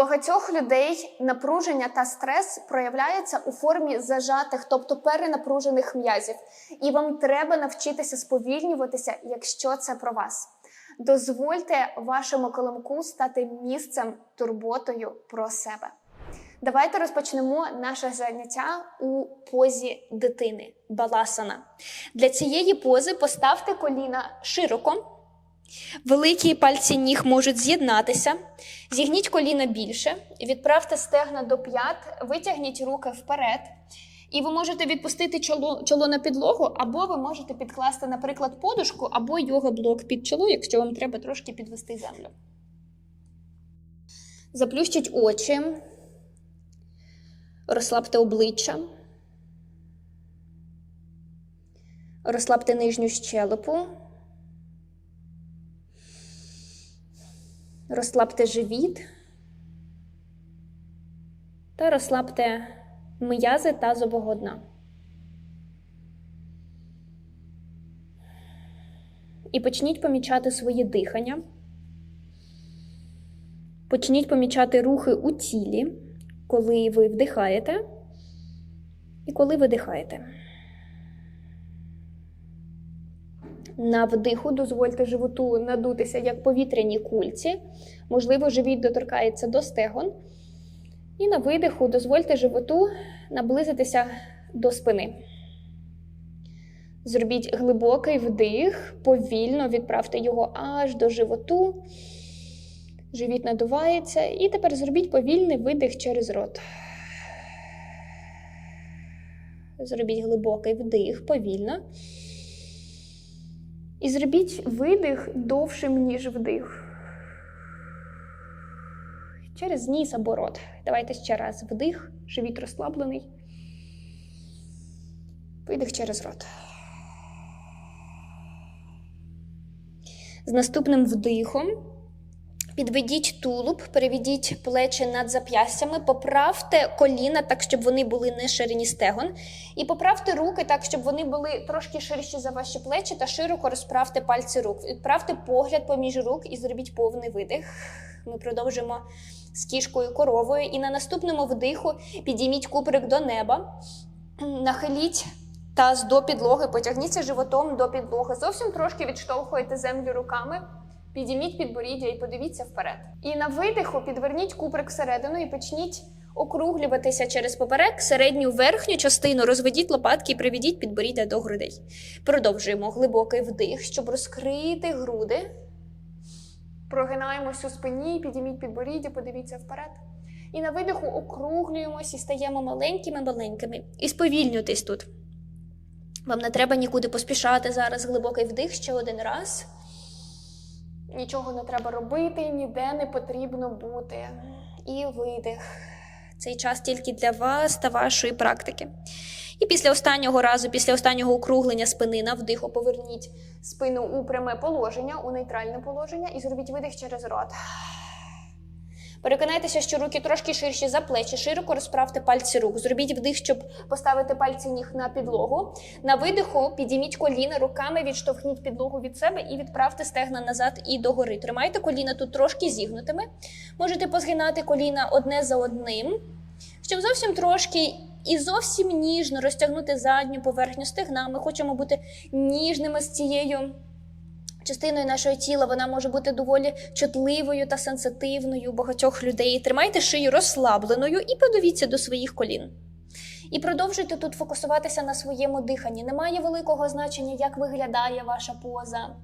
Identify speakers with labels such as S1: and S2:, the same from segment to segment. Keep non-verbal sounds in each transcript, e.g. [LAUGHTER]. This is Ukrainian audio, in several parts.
S1: багатьох людей напруження та стрес проявляються у формі зажатих, тобто перенапружених м'язів. І вам треба навчитися сповільнюватися, якщо це про вас. Дозвольте вашому коломку стати місцем турботою про себе. Давайте розпочнемо наше заняття у позі дитини баласана. Для цієї пози поставте коліна широко. Великі пальці ніг можуть з'єднатися. Зігніть коліна більше, відправте стегна до п'ят, витягніть руки вперед. І ви можете відпустити чоло, чоло на підлогу, або ви можете підкласти, наприклад, подушку, або йога-блок під чоло, якщо вам треба трошки підвести землю. Заплющіть очі, розслабте обличчя, розслабте нижню щелепу. Розслабте живіт та розслабте м'язи тазового дна. І почніть помічати своє дихання. Почніть помічати рухи у тілі, коли ви вдихаєте і коли видихаєте. На вдиху дозвольте животу надутися як повітряні кульці. Можливо, живіт доторкається до стегон. І на видиху дозвольте животу наблизитися до спини. Зробіть глибокий вдих, повільно відправте його аж до животу. Живіт надувається. І тепер зробіть повільний видих через рот. Зробіть глибокий вдих повільно. І зробіть видих довшим, ніж вдих. Через ніс або рот. Давайте ще раз вдих, живіт розслаблений. Видих через рот. З наступним вдихом підведіть тулуб, переведіть плечі над зап'ястями, поправте коліна так, щоб вони були не ширині стегон. І поправте руки так, щоб вони були трошки ширші за ваші плечі, та широко розправте пальці рук. Відправте погляд поміж рук і зробіть повний видих. Ми продовжимо з кішкою коровою. І на наступному вдиху підійміть куприк до неба, нахиліть таз до підлоги, потягніться животом до підлоги. Зовсім трошки відштовхуйте землю руками. Підійміть підборіддя і подивіться вперед. І на видиху підверніть куприк всередину і почніть округлюватися через поперек, середню верхню частину, розведіть лопатки і приведіть підборіддя до грудей. Продовжуємо глибокий вдих, щоб розкрити груди. Прогинаємось у спині, підійміть підборіддя, подивіться вперед. І на видиху округлюємось і стаємо маленькими-маленькими. І сповільнюйтесь тут. Вам не треба нікуди поспішати зараз. Глибокий вдих ще один раз. Нічого не треба робити, ніде не потрібно бути. І видих. Цей час тільки для вас та вашої практики. І після останнього разу, після останнього округлення спини на вдиху, поверніть спину у пряме положення, у нейтральне положення і зробіть видих через рот. Переконайтеся, що руки трошки ширші за плечі, широко розправте пальці рук. Зробіть вдих, щоб поставити пальці ніг на підлогу. На видиху підійміть коліна, руками відштовхніть підлогу від себе і відправте стегна назад і догори. Тримайте коліна тут трошки зігнутими. Можете позгинати коліна одне за одним, щоб зовсім трошки і зовсім ніжно розтягнути задню поверхню стегна. Ми хочемо бути ніжними з цією. Частиною нашого тіла вона може бути доволі чутливою та сенситивною у багатьох людей. Тримайте шию розслабленою і подивіться до своїх колін. І продовжуйте тут фокусуватися на своєму диханні. Немає великого значення, як виглядає ваша поза.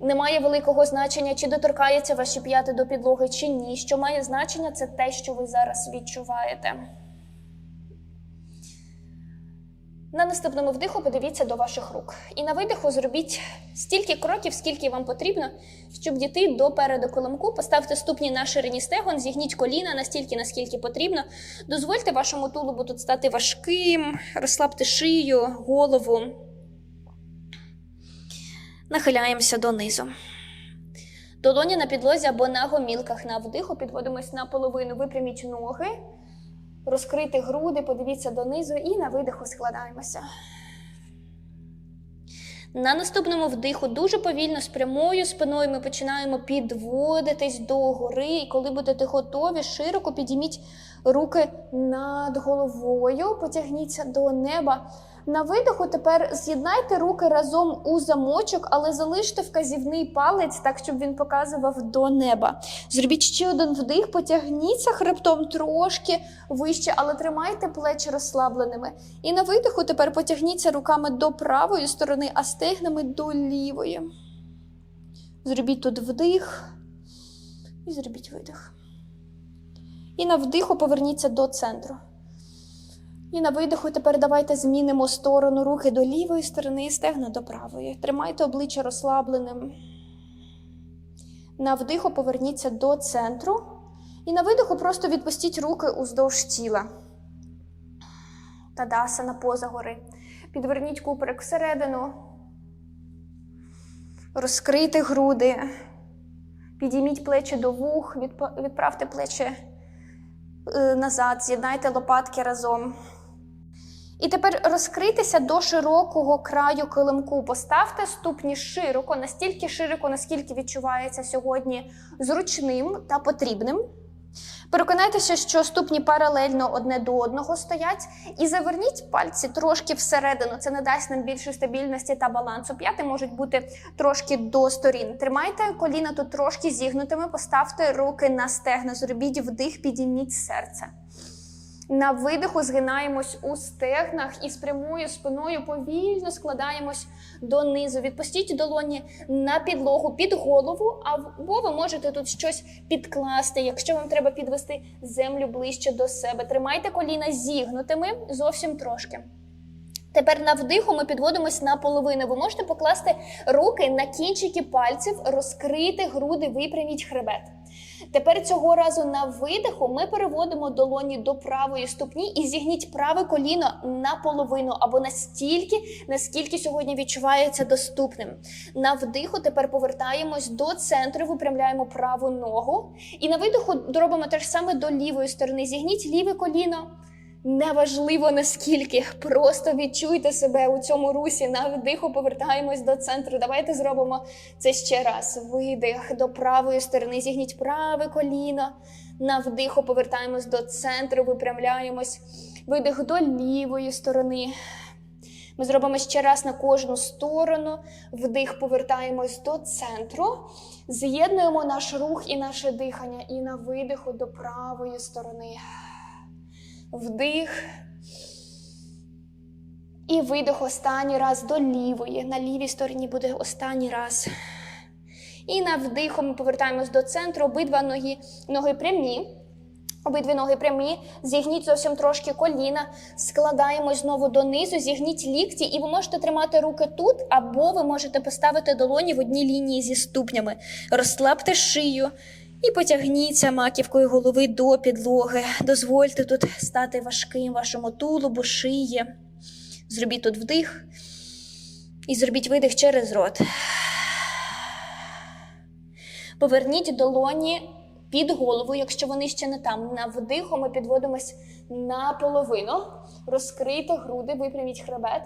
S1: Немає великого значення, чи доторкається ваші п'яти до підлоги, чи ні. Що має значення, це те, що ви зараз відчуваєте. На наступному вдиху подивіться до ваших рук. І на видиху зробіть стільки кроків, скільки вам потрібно, щоб дійти до переду коломку. Поставте ступні на ширині стегон, зігніть коліна настільки, наскільки потрібно. Дозвольте вашому тулубу тут стати важким, розслабте шию, голову. Нахиляємося донизу. Долоні на підлозі або на гомілках на вдиху підводимось наполовину, випряміть ноги. Розкрити груди, подивіться донизу і на видиху складаємося. На наступному вдиху дуже повільно з прямою спиною ми починаємо підводитись до гори. І коли будете готові, широко підійміть руки над головою, потягніться до неба. На видиху тепер з'єднайте руки разом у замочок, але залиште вказівний палець так, щоб він показував до неба. Зробіть ще один вдих, потягніться хребтом трошки вище, але тримайте плечі розслабленими. І на видиху тепер потягніться руками до правої сторони, а стегнами до лівої. Зробіть тут вдих і зробіть видих. І на вдиху поверніться до центру. І на видиху тепер давайте змінимо сторону руки до лівої сторони і стегна до правої. Тримайте обличчя розслабленим. На вдиху поверніться до центру. І на видиху просто відпустіть руки уздовж тіла. Тадасана поза гори. Підверніть куперек всередину. Розкрийте груди. Підійміть плечі до вух, відправте плечі е, назад, з'єднайте лопатки разом. І тепер розкритися до широкого краю килимку. Поставте ступні широко, настільки широко, наскільки відчувається сьогодні зручним та потрібним. Переконайтеся, що ступні паралельно одне до одного стоять, і заверніть пальці трошки всередину. Це надасть нам більше стабільності та балансу. П'яти можуть бути трошки до сторін. Тримайте коліна тут трошки зігнутими, поставте руки на стегна, зробіть вдих, підійміть серце. На видиху згинаємось у стегнах і з прямою спиною повільно складаємось донизу. Відпустіть долоні на підлогу під голову, або ви можете тут щось підкласти, якщо вам треба підвести землю ближче до себе. Тримайте коліна зігнутими зовсім трошки. Тепер на вдиху ми підводимось на половину. Ви можете покласти руки на кінчики пальців, розкрити груди, випряміть хребет. Тепер цього разу на видиху ми переводимо долоні до правої ступні і зігніть праве коліно наполовину або настільки, наскільки сьогодні відчувається доступним. На вдиху тепер повертаємось до центру, випрямляємо праву ногу. І на видиху робимо те ж саме до лівої сторони. Зігніть ліве коліно. Неважливо наскільки, просто відчуйте себе у цьому русі. На вдиху повертаємось до центру. Давайте зробимо це ще раз. Видих до правої сторони. Зігніть праве коліно. На вдиху повертаємось до центру, випрямляємось. Видих до лівої сторони. Ми зробимо ще раз на кожну сторону. Вдих, повертаємось до центру. З'єднуємо наш рух і наше дихання. І на видиху до правої сторони. Вдих. І видих останній раз до лівої. На лівій стороні буде останній раз. І на вдиху ми повертаємось до центру. Обидва ноги, ноги прямі. Обидві ноги прямі. Зігніть зовсім трошки коліна. Складаємось знову донизу, зігніть лікті, і ви можете тримати руки тут, або ви можете поставити долоні в одній лінії зі ступнями. Розслабте шию. І потягніться маківкою голови до підлоги. Дозвольте тут стати важким вашому тулубу, шиї. Зробіть тут вдих і зробіть видих через рот. Поверніть долоні під голову, якщо вони ще не там. На вдиху ми підводимось наполовину. Розкрийте груди, випряміть хребет.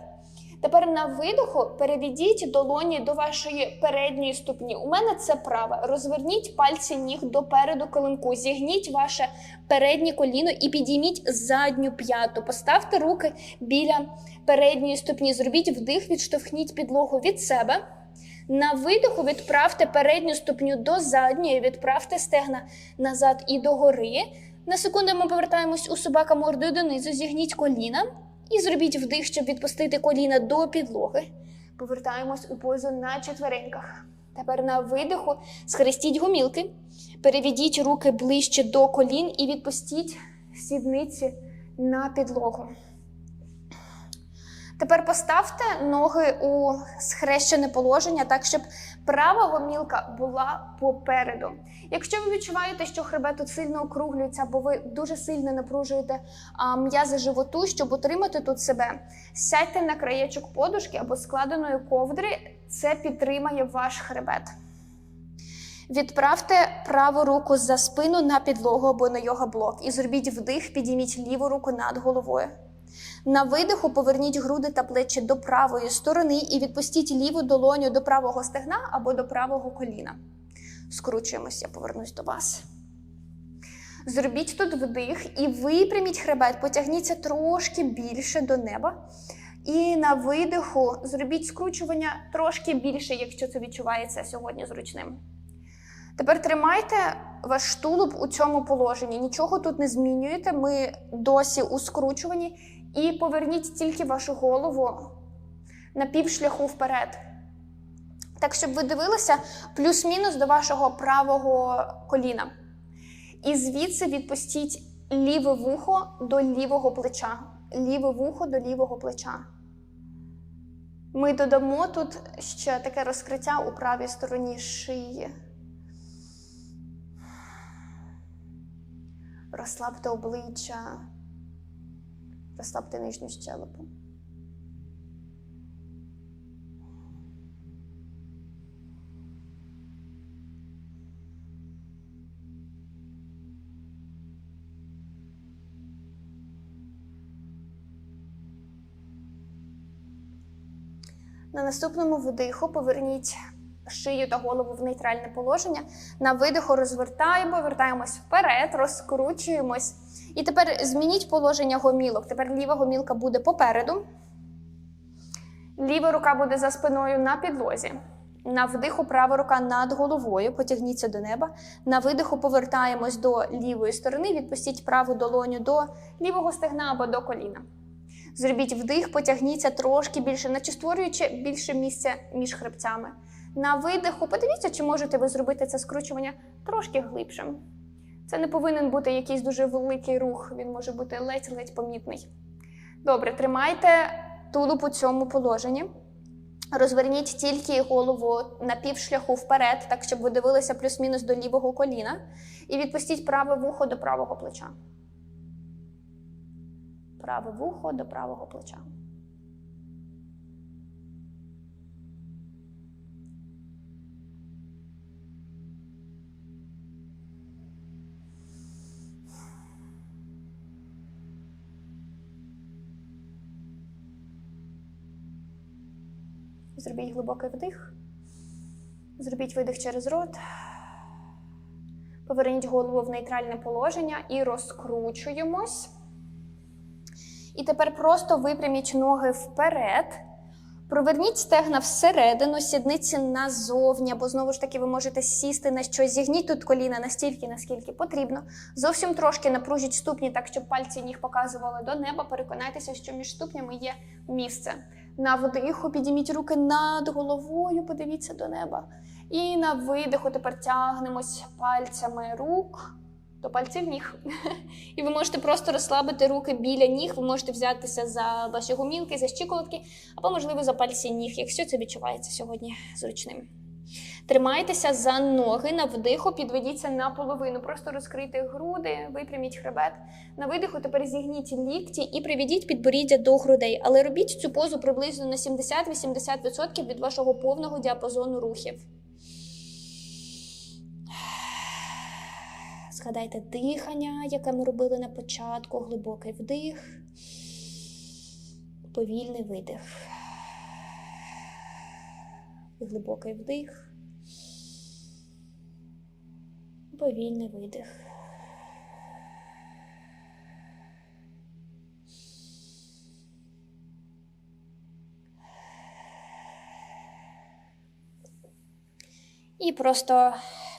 S1: Тепер на видоху переведіть долоні до вашої передньої ступні. У мене це права. Розверніть пальці ніг до переду килимку. Зігніть ваше переднє коліно і підійміть задню п'яту. Поставте руки біля передньої ступні. Зробіть вдих, відштовхніть підлогу від себе. На видиху відправте передню ступню до задньої, відправте стегна назад і догори. На секунду ми повертаємось у собака мордою донизу, зігніть коліна. І зробіть вдих, щоб відпустити коліна до підлоги. Повертаємось у позу на четвереньках. Тепер на видиху схрестіть гомілки, переведіть руки ближче до колін і відпустіть сідниці на підлогу. Тепер поставте ноги у схрещене положення, так, щоб права гомілка була попереду. Якщо ви відчуваєте, що хребет тут сильно округлюється, або ви дуже сильно напружуєте м'язи животу, щоб утримати тут себе, сядьте на краєчок подушки або складеної ковдри, це підтримає ваш хребет. Відправте праву руку за спину на підлогу або на йога блок і зробіть вдих, підійміть ліву руку над головою. На видиху поверніть груди та плечі до правої сторони і відпустіть ліву долоню до правого стегна або до правого коліна. Скручуємось, я повернусь до вас. Зробіть тут вдих і випряміть хребет, потягніться трошки більше до неба. І на видиху зробіть скручування трошки більше, якщо це відчувається сьогодні зручним. Тепер тримайте ваш тулуб у цьому положенні. Нічого тут не змінюєте. Ми досі у скручуванні. І поверніть тільки вашу голову на півшляху вперед. Так, щоб ви дивилися плюс-мінус до вашого правого коліна. І звідси відпустіть ліве вухо до лівого плеча. Ліве вухо до лівого плеча. Ми додамо тут ще таке розкриття у правій стороні шиї. Розслабте обличчя, розслабте нижню щелепу. На наступному вдиху поверніть шию та голову в нейтральне положення. На видиху розвертаємо, вертаємось вперед, розкручуємось. І тепер змініть положення гомілок. Тепер ліва гомілка буде попереду. Ліва рука буде за спиною на підлозі. На вдиху права рука над головою, потягніться до неба. На видиху повертаємось до лівої сторони, відпустіть праву долоню до лівого стегна або до коліна. Зробіть вдих, потягніться трошки більше, наче створюючи більше місця між хребцями. На видиху подивіться, чи можете ви зробити це скручування трошки глибшим. Це не повинен бути якийсь дуже великий рух, він може бути ледь-ледь помітний. Добре, тримайте тулуб у цьому положенні. Розверніть тільки голову на півшляху вперед, так щоб ви дивилися плюс-мінус до лівого коліна. І відпустіть праве вухо до правого плеча. Праве вухо до правого плеча. Зробіть глибокий вдих. Зробіть видих через рот. Поверніть голову в нейтральне положення і розкручуємось. І тепер просто випряміть ноги вперед. Проверніть стегна всередину, сідниці назовні, або знову ж таки ви можете сісти на щось. Зігніть тут коліна настільки, наскільки потрібно. Зовсім трошки напружіть ступні, так щоб пальці ніг показували до неба. Переконайтеся, що між ступнями є місце. На вдиху підійміть руки над головою, подивіться до неба. І на видиху тепер тягнемось пальцями рук до пальців ніг. [LAUGHS] І ви можете просто розслабити руки біля ніг. Ви можете взятися за ваші гумілки, за щиколотки, або, можливо, за пальці ніг, якщо це відчувається сьогодні зручним. Тримайтеся за ноги на вдиху, підведіться наполовину. Просто розкрийте груди, випряміть хребет. На видиху тепер зігніть лікті і приведіть підборіддя до грудей. Але робіть цю позу приблизно на 70-80% від вашого повного діапазону рухів. Згадайте дихання, яке ми робили на початку, глибокий вдих, повільний видих. Глибокий вдих. Повільний видих. І просто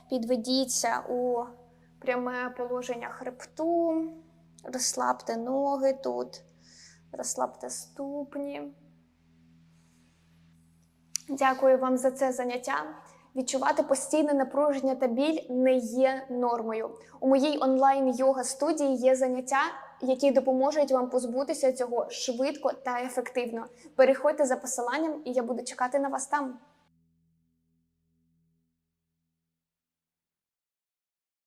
S1: підведіться у пряме положення хребту, розслабте ноги тут, розслабте ступні. Дякую вам за це заняття. Відчувати постійне напруження та біль не є нормою. У моїй онлайн йога студії є заняття, які допоможуть вам позбутися цього швидко та ефективно. Переходьте за посиланням, і я буду чекати на вас там.